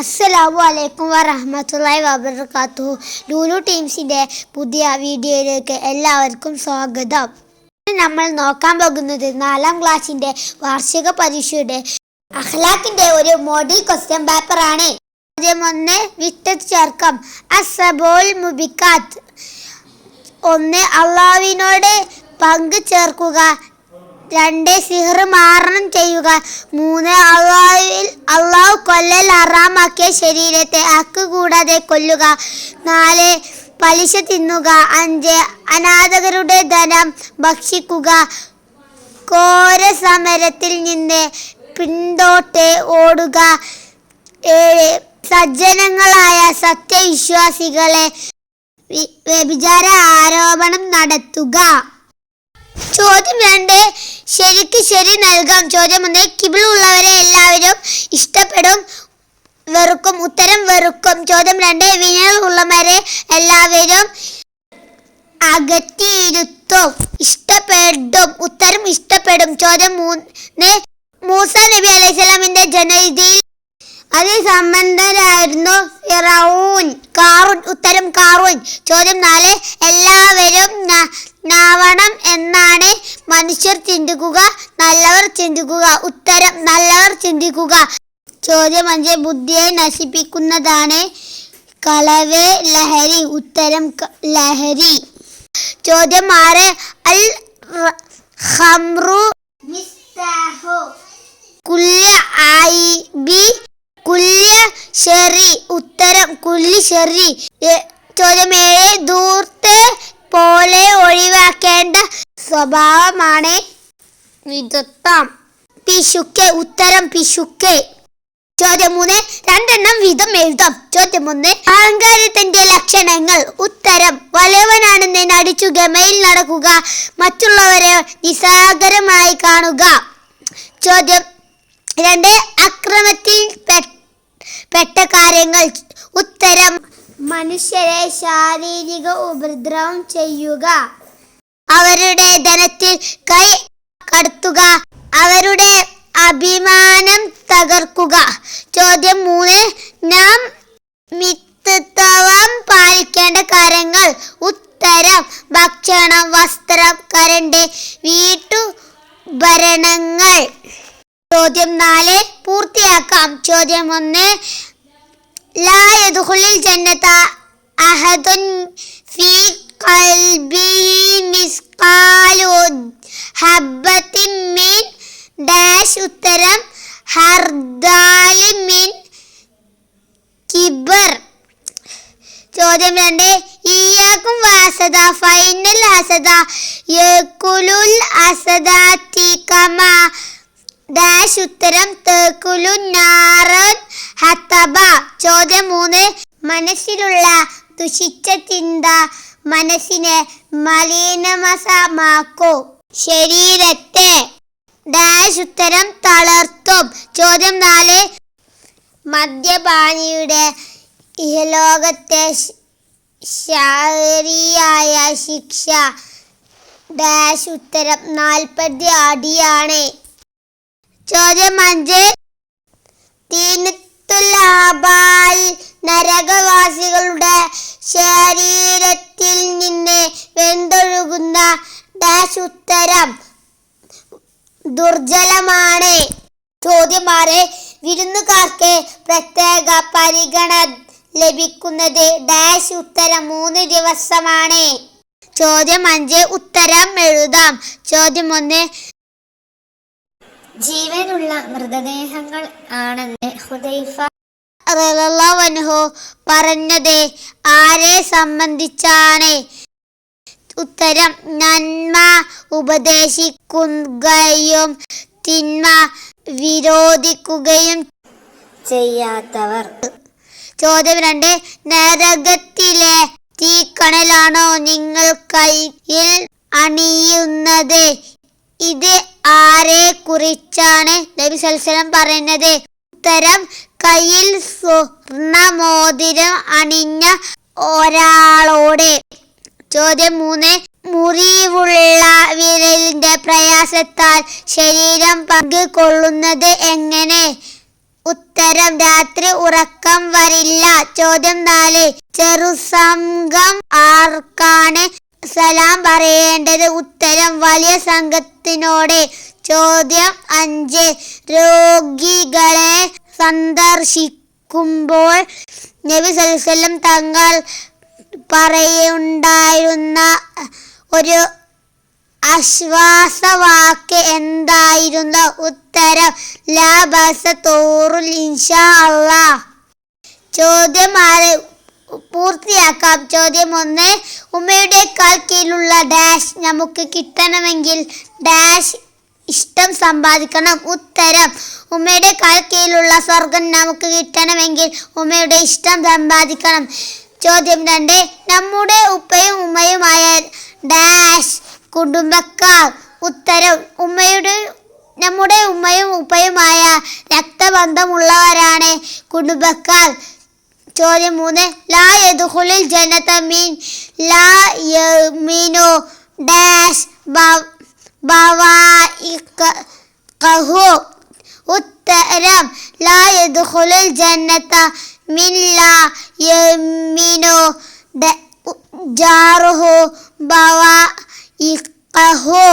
അസ്സലാമു അലൈക്കും വറഹമത്തല്ലാഹി വബർക്കാത്തു ലൂലു ടീംസിന്റെ പുതിയ വീഡിയോയിലേക്ക് എല്ലാവർക്കും സ്വാഗതം. നമ്മൾ നോക്കാൻ പോകുന്നത് നാലാം ക്ലാസ്സിന്റെ വാർഷിക പരീക്ഷയുടെ അഖ്ലാഖിന്റെ ഒരു മോഡൽ ക്വസ്റ്റ്യൻ പേപ്പറാണ് ആദ്യം ഒന്ന് വിട്ടത് ചേർക്കാം. അസബോൾ മുബിക്കാത്ത്. ഒന്ന് അള്ളാവിനോട് പങ്ക് ചേർക്കുക. രണ്ട് സിഹർ മാരണം ചെയ്യുക. മൂന്ന് അള്ളാഹുവിൽ അള്ളാഹു കൊല്ലൽ അറാമാക്കിയ ശരീരത്തെ അക്ക് കൂടാതെ കൊല്ലുക. നാല് പലിശ തിന്നുക. അഞ്ച് അനാഥകരുടെ ധനം ഭക്ഷിക്കുക. ഘോര സമരത്തിൽ നിന്ന് പിന്തോട്ട് ഓടുക. ഏഴ് സജ്ജനങ്ങളായ സത്യവിശ്വാസികളെ വ്യഭിചാര ആരോപണം നടത്തുക. ചോദ്യം രണ്ട് ശരിക്ക് ശരി നൽകാം. ചോദ്യം ഒന്ന് കിബിളുള്ളവരെ എല്ലാവരും ഇഷ്ടപ്പെടും വെറുക്കും ഉത്തരം വെറുക്കും. ചോദ്യം രണ്ട് വിനയുള്ളവരെ എല്ലാവരും അകറ്റിയിരുത്തും ഇഷ്ടപ്പെടും ഉത്തരം ഇഷ്ടപ്പെടും. ചോദ്യം മൂന്ന് മൂസ നബി അലൈഹിസ്സലാമിന്റെ ജനവിധിയിൽ അതിൽ സമ്പന്നരായിരുന്നു ഫിറൌൻ. കാറൂൻ ഉത്തരം കാറൂൻ. ചോദ്യം നാല് എല്ലാവരും നാവണം എന്നാണ് മനുഷ്യർ ചിന്തിക്കുക നല്ലവർ ചിന്തിക്കുക. ഉത്തരം നല്ലവർ ചിന്തിക്കുക. ചോദ്യം അഞ്ച് ബുദ്ധിയെ നശിപ്പിക്കുന്നതാണ് കളവേ ലഹരി. ഉത്തരം ലഹരി. ചോദ്യം ആറ് അൽ ഹംറു കുല്ല ആയി ഐബി കുല്യ ഷെറി ഉത്തരം കുല്ലി ഷെറി ചോദ്യം ഏഴ് ദൂർത്തെ പോലെ ഒഴിവാക്കേണ്ട സ്വഭാവമാണ് വിധത്വം പിശുക്കെ ഉത്തരം പിശുക്കെ. ചോദ്യം മൂന്ന് രണ്ടെണ്ണം വീതം എഴുതാം. ചോദ്യം ഒന്ന് അഹങ്കാരത്തിന്റെ ലക്ഷണങ്ങൾ. ഉത്തരം വലവനാണെന്ന് നടിച്ചു ഗമയിൽ നടക്കുക മറ്റുള്ളവരെ നിസാഗരമായി കാണുക. ചോദ്യം രണ്ട് കാര്യങ്ങൾ ഉത്തരം മനുഷ്യരെ ശാരീരിക ഉപദ്രവം ചെയ്യുക. അവരുടെ ധനത്തിൽ കൈ കടത്തുക. അവരുടെ അഭിമാനം തകർക്കുക. ചോദ്യം മൂന്ന് നാം മിത്തത്വം പാലിക്കേണ്ട കാര്യങ്ങൾ ഉത്തരം ഭക്ഷണം വസ്ത്രം കരണ്ട് വീട്ടു ഭരണങ്ങൾ ചോദ്യം നാല് പൂർത്തിയാക്കാം. ചോദ്യം ഒന്ന് ലാ യദ്ഖുലുൽ ജന്നത അഹദുൻ ഫീ ഖൽബിഹി മിസ്ഖാലു ഹബ്ബത്തിൻ മിൻ ഡാഷ് ഉത്തരം ഹർദാലി മിൻ കിബർ ചോദ്യം രണ്ട്. ഇയാക്കും വാസദ ഫൈനൽ അസദ യക്കുലുൽ അസദാത്തി കമ. ഡാഷ് ഉത്തരം തേക്കുലു നാറൻ ഹത്തബ ചോദ്യം മൂന്ന്. മനസ്സിലുള്ള ദുഷിച്ച ചിന്ത മനസ്സിനെ മലിനമസമാക്കൂ. ശരീരത്തെ ഡാഷ് ഉത്തരം തളർത്തും. ചോദ്യം നാല്. മദ്യപാനിയുടെ ഇഹലോകത്തെ ശാരിയായ ശിക്ഷ ഡാഷ് ഉത്തരം നാൽപ്പത് അടിയാണ്. ചോദ്യം അഞ്ച്. തീനത്തുലാബാൽ നരകവാസികളുടെ ശരീരത്തിൽ നിന്ന് വെന്തൊഴുകുന്ന ഡാഷ് ഉത്തരം ദുർജലമാണ്. ചോദ്യം വിരുന്നുകാർക്ക് പ്രത്യേക പരിഗണ ലഭിക്കുന്നത് ഡാഷ് ഉത്തരം മൂന്ന് ദിവസമാണ്. ചോദ്യം അഞ്ച് ഉത്തരം എഴുതാം. ചോദ്യം ഒന്ന് ജീവനുള്ള മൃതദേഹങ്ങൾ ആണെന്ന് ഹുദൈഫ റളിയല്ലാഹു പറഞ്ഞത് ആരെ സംബന്ധിച്ചാണ്? ഉത്തരം നന്മ ഉപദേശിക്കുകയും തിന്മ വിരോധിക്കുകയും ചെയ്യാത്തവർ. ചോദ്യം രണ്ട് നരകത്തിലെ തീക്കണലാണോ നിങ്ങൾ കയ്യിൽ അണിയുന്നത്? ഇത് ആരെ കുറിച്ചാണ് നബി സൽസലം പറയുന്നത്? ഉത്തരം കയ്യിൽ സ്വർണ മോതിരം അണിഞ്ഞ ഒരാളോട്. ചോദ്യം മൂന്ന് മുറിവുള്ള വിരലിന്റെ പ്രയാസത്താൽ ശരീരം പങ്ക് കൊള്ളുന്നത് എങ്ങനെ? ഉത്തരം രാത്രി ഉറക്കം വരില്ല. ചോദ്യം നാല് ചെറുസംഘം ആർക്കാണ് സലാം പറയേണ്ടത് ഉത്തരം വലിയ സംഘത്തിനോട്. ചോദ്യം അഞ്ച്. രോഗികളെ സന്ദർശിക്കുമ്പോൾ നബി സല്ലല്ലാഹു തങ്ങൾ പറയുണ്ടായിരുന്ന ഒരു ആശ്വാസവാക്ക് എന്തായിരുന്നു? ഉത്തരം ലാബസ തോറുൽ ഇൻഷാ അള്ളാ ചോദ്യം ആറ്. പൂർത്തിയാക്കാം. ചോദ്യം ഒന്ന് ഉമ്മയുടെ കാൽ കീഴിലുള്ള ഡാഷ് നമുക്ക് കിട്ടണമെങ്കിൽ ഡാഷ് ഇഷ്ടം സമ്പാദിക്കണം. ഉത്തരം ഉമ്മയുടെ കാൽ കീഴിലുള്ള സ്വർഗം നമുക്ക് കിട്ടണമെങ്കിൽ ഉമ്മയുടെ ഇഷ്ടം സമ്പാദിക്കണം. ചോദ്യം രണ്ട് നമ്മുടെ ഉപ്പയും ഉമ്മയുമായ ഡാഷ് കുടുംബക്കാർ. ഉത്തരം ഉമ്മയുടെ നമ്മുടെ ഉമ്മയും ഉപ്പയുമായ രക്തബന്ധമുള്ളവരാണ് കുടുംബക്കാർ. ചോദ്യം മൂന്ന് ലാ യദ്ഖുലുൽ ജന്നത മീൻ ലാ യമീനു ഡാഷ് ബ- ബവാഇഖഹു ഉത്തരം ലാ യദ്ഖുലുൽ ജന്നത മിൻ ലാ യമീനു ഡ- ജാറുഹു ബവാഇഖഹു